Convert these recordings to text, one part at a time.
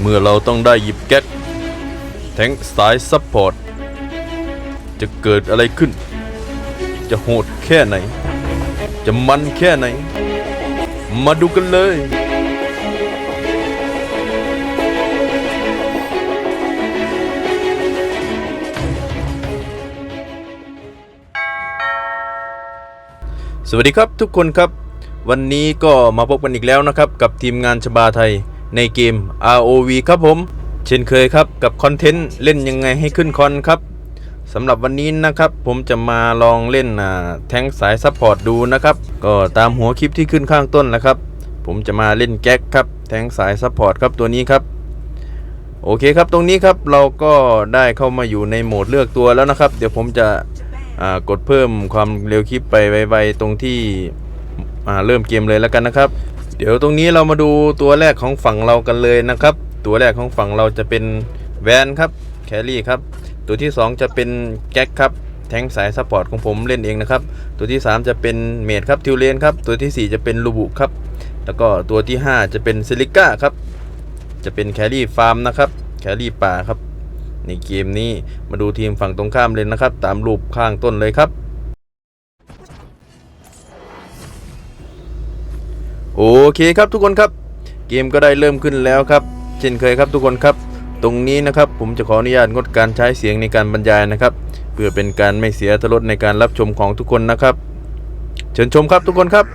เมื่อเราต้องได้หยิบแก๊กแทงสายซัพพอร์ต จะเกิดอะไรขึ้น จะโหดแค่ไหน จะมันแค่ไหน มาดูกันเลยสวัสดีครับทุกคนครับ วันนี้ก็มาพบกันอีกแล้วนะครับ กับทีมงานชบาไทยในเกม ROV ครับผม เช่นเคยครับกับคอนเทนต์เล่นยังไงให้ขึ้นคอนครับสำหรับวันนี้นะครับ ผมจะมาลองเล่นอ่าแท้งสายซัพพอร์ตดูนะครับ ก็ตามหัวคลิปที่ขึ้นข้างต้นแหล้วครับ ผมจะมาเล่นแก๊กครับแท้งสายซัพพอร์ตครับตัวนี้ครับโอเคครับตรงนี้ครับเราก็ได้เข้ามาอยู่ในโหมดเลือกตัวแล้วนะครับ เดี๋ยวผมจะอ่ากดเพิ่มความเร็วคลิปไปไวๆตรงที่ อ่าเริ่มเกมเลยแล้วกันนะครับ เดี๋ยวตรงนี้เรามาดูตัวแรกของฝั่งเรากันเลยนะครับ ตัวแรกของฝั่งเราจะเป็นแวนครับแครี่ครับ ตัวที่ 2 จะเป็นแก๊กครับแทงสายซัพพอร์ตของผมเล่นเองนะครับ ตัวที่ 3 จะเป็นเมดครับทิวเลนครับตัวทีสี่ 4 จะเป็นลูบุครับ แล้วก็ตัวที่ 5 จะเป็นซิลิก้าครับ จะเป็นแครี่ฟาร์มนะครับแครี่ป่าครับ ในเกมนี้มาดูทีมฝั่งตรงข้ามเลยนะครับ ตามรูปข้างต้นเลยครับ โอเคครับทุกคนครับ เกมก็ได้เริ่มขึ้นแล้วครับ เช่นเคยครับทุกคนครับ ตรงนี้นะครับผมจะขออนุญาตงดการใช้เสียงในการบรรยายนะครับ เพื่อเป็นการไม่เสียทรสในการรับชมของทุกคนนะครับ เชิญชมครับทุกคนครับ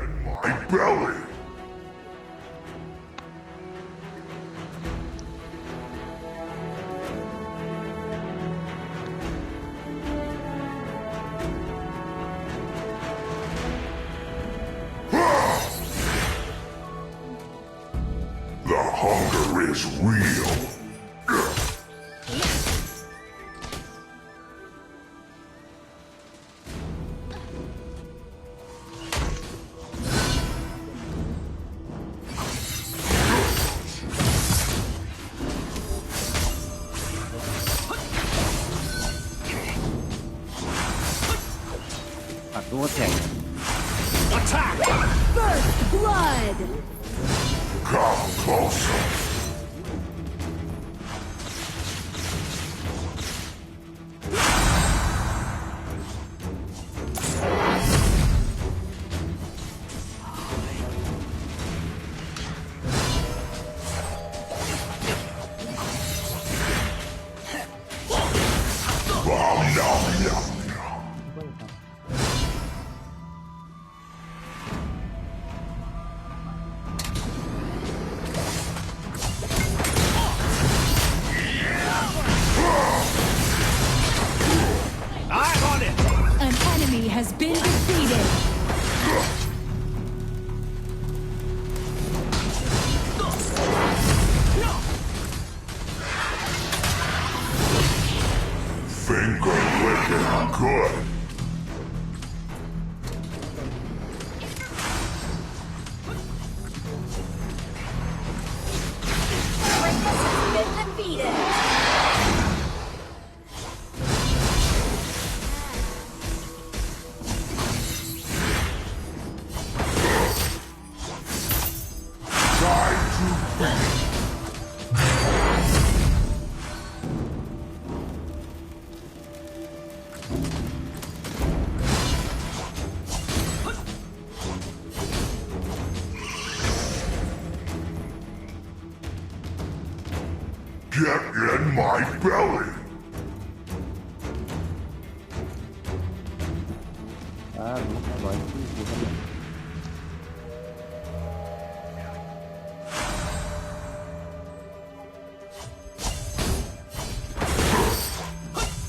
my belly!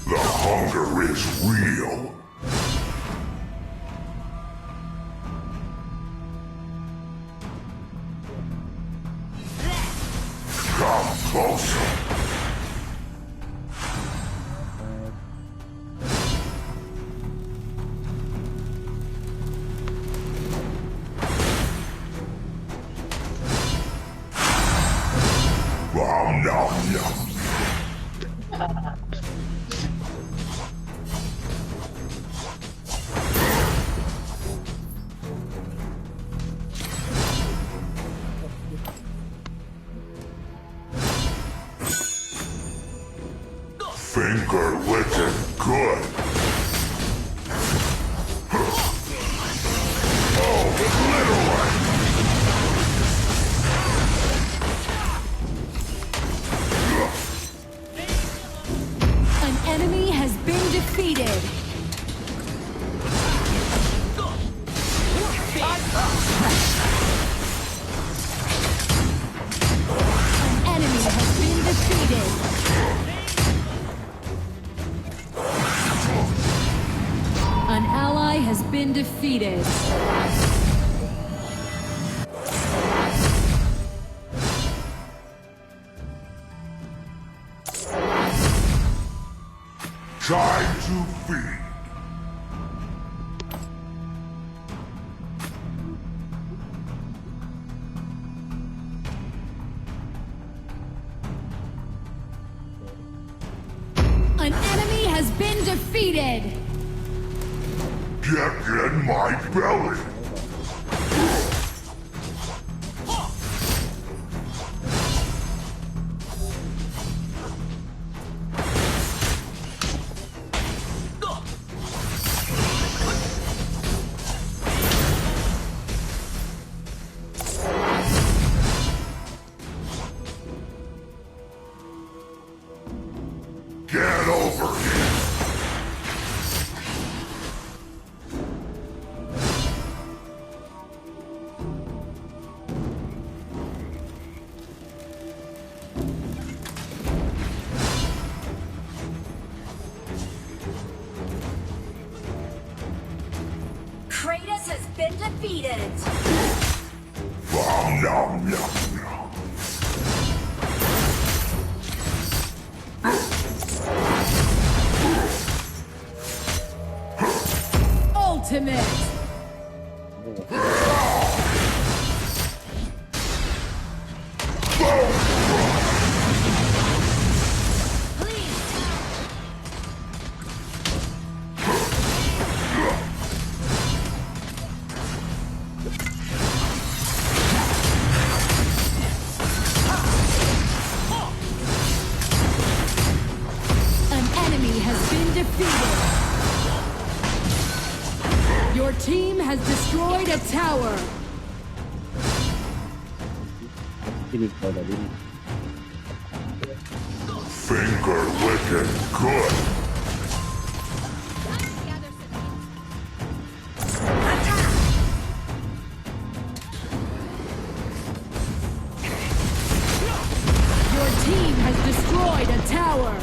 The hunger is real. Yeah. has been defeated. Time to feed. An enemy has been defeated! Get in my belly! Kratos has been defeated. Nom, nom, nom. Ultimate! Finger licking good. Your team has destroyed a tower.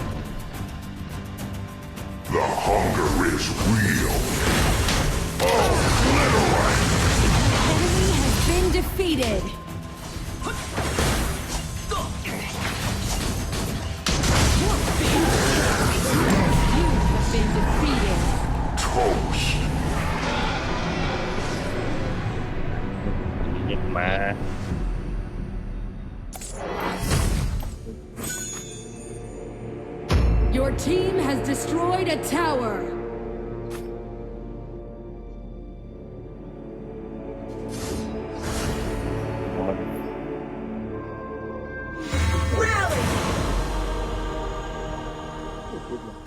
The hunger is real. Oh, been defeated.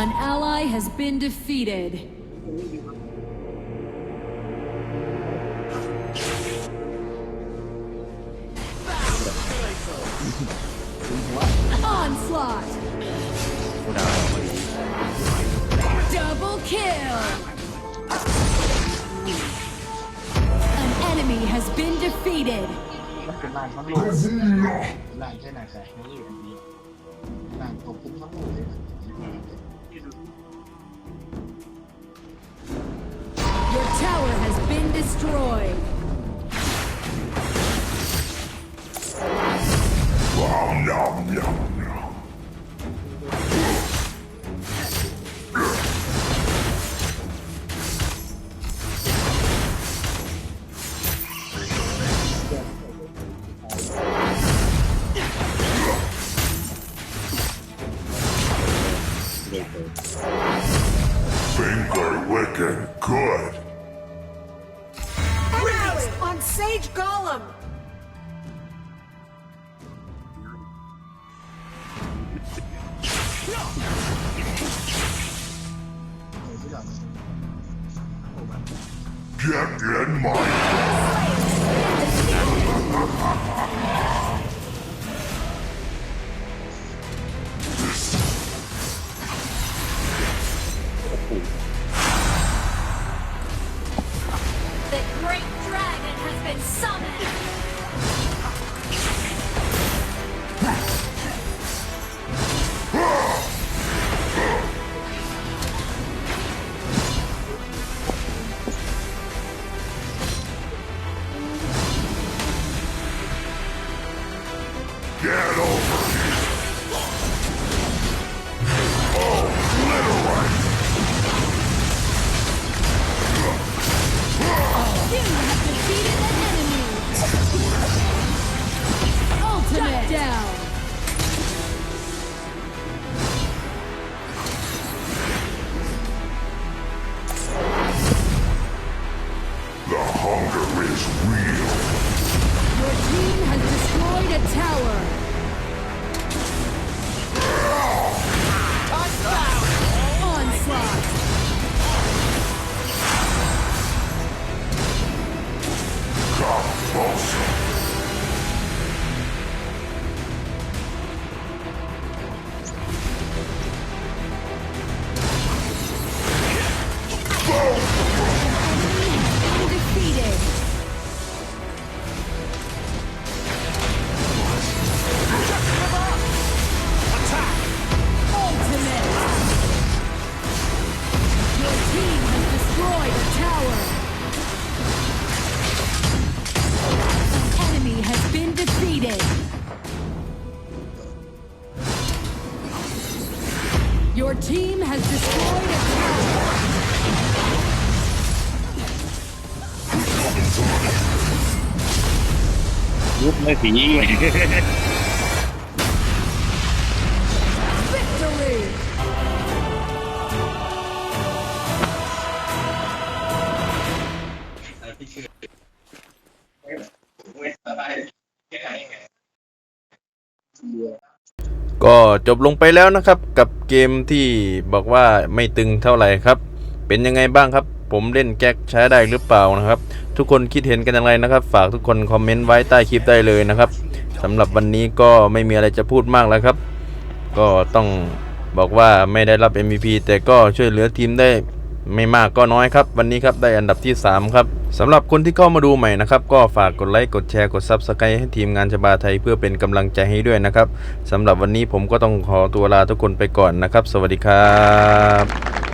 An ally has been defeated. Onslaught! Double kill! An enemy has been defeated! destroyed. Nom, nom, nom. ที่หลังโอ้มัน Get in my ไม่ผีก็จบลงไปแล้วนะครับ กับเกมที่บอกว่าไม่ตึงเท่าไหร่ครับ เป็นยังไงบ้างครับ ผมเล่นแก๊กใช้ได้หรือเปล่านะครับ ทุกคนคิดเห็นกันอย่างไรนะครับ ฝากทุกคนคอมเมนต์ไว้ใต้คลิปได้เลยนะครับสำหรับวันนี้ก็ไม่มีอะไรจะพูดมากแล้วครับ ก็ต้องบอกว่าไม่ได้รับ MVP แต่ก็ช่วยเหลือทีมได้ไม่มากก็น้อยครับ วันนี้ครับได้อันดับที่ 3 ครับสำหรับคนที่เข้ามาดูใหม่นะครับ ก็ฝากกดไลค์กดแชร์กด Subscribe ให้ทีมงานชบาไทยเพื่อเป็นกำลังใจให้ด้วยนะครับสำหรับวันนี้ผมก็ต้องขอตัวลาทุกคนไปก่อนนะครับ สวัสดีครับ